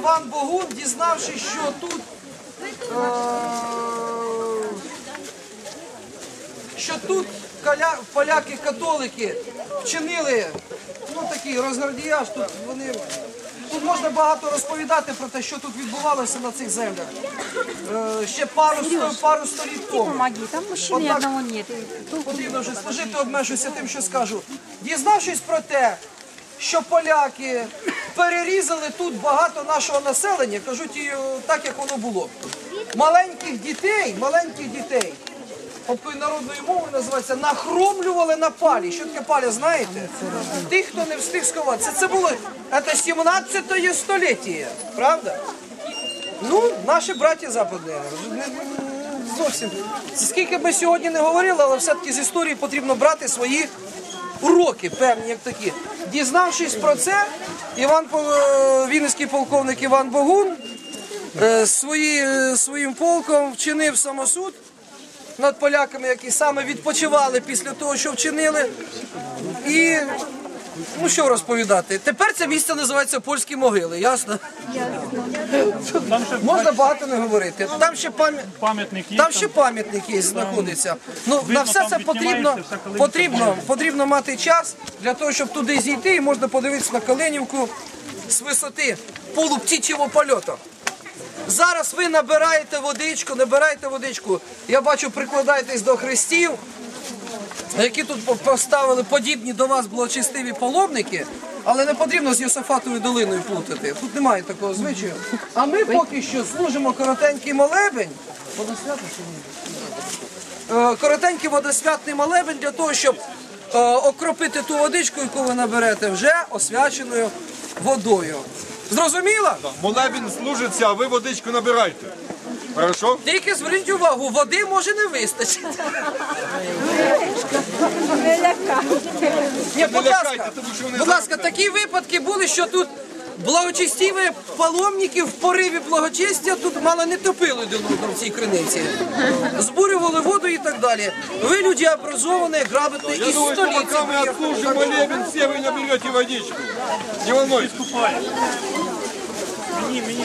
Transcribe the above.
Іван Богун, дізнавшись, що тут е, що тут поляки-католики вчинили ну такий розгардіяж, тут вони. Тут можна багато розповідати про те, що тут відбувалося на цих землях. Е, ще пару, сто- пару століть тому. Помоги, там Однак- одного нет. Потрібно вже служити, обмежуюся тим, що скажу. Дізнавшись про те, що поляки перерізали тут багато нашого населення, кажуть е, так, як воно було. Маленьких дітей, маленьких дітей, такою народною мовою називається, нахромлювали на палі. Що таке паля, знаєте? Тих, хто не встиг сховатися. Це було це 17 століття, правда? Ну, наші браті западні. Зовсім. Скільки ми сьогодні не говорили, але все-таки з історії потрібно брати свої уроки, певні як такі. Дізнавшись про це, Іван е, Вінницький полковник Іван Богун е, свої, е, своїм полком вчинив самосуд над поляками, які саме відпочивали після того, що вчинили. І ну що розповідати? Тепер це місце називається Польські могили, ясно? Там ще Можна багато не говорити. Там ще пам'ятник є. Там ще пам'ятник є, знаходиться. Ну на все це потрібно, потрібно, потрібно мати час для того, щоб туди зійти, і можна подивитися на Калинівку з висоти полуптічого польоту. Зараз ви набираєте водичку, набираєте водичку. Я бачу, прикладаєтесь до хрестів, які тут поставили подібні до вас благочестиві паломники, але не потрібно з Йосифатовою долиною плутати. Тут немає такого звичаю. А ми поки що служимо коротенький молебень. Е, Коротенький водосвятний молебень для того, щоб е, окропити ту водичку, яку ви наберете, вже освяченою водою. Зрозуміло? Молебін служиться, а ви водичку набирайте. Хорошо? Тільки зверніть увагу, води може не вистачити. Ні, будь ласка, тому що вони будь ласка, такі випадки були, що тут благочестиві паломники в пориві благочестя тут мало не топили один одного в цій криниці. Збурювали воду і так далі. Ви люди образовані, грамотні і думаю, что столиці. пока мы отслужим молебен, все вы наберете водичку. Не волнуйтесь. Мені, мені.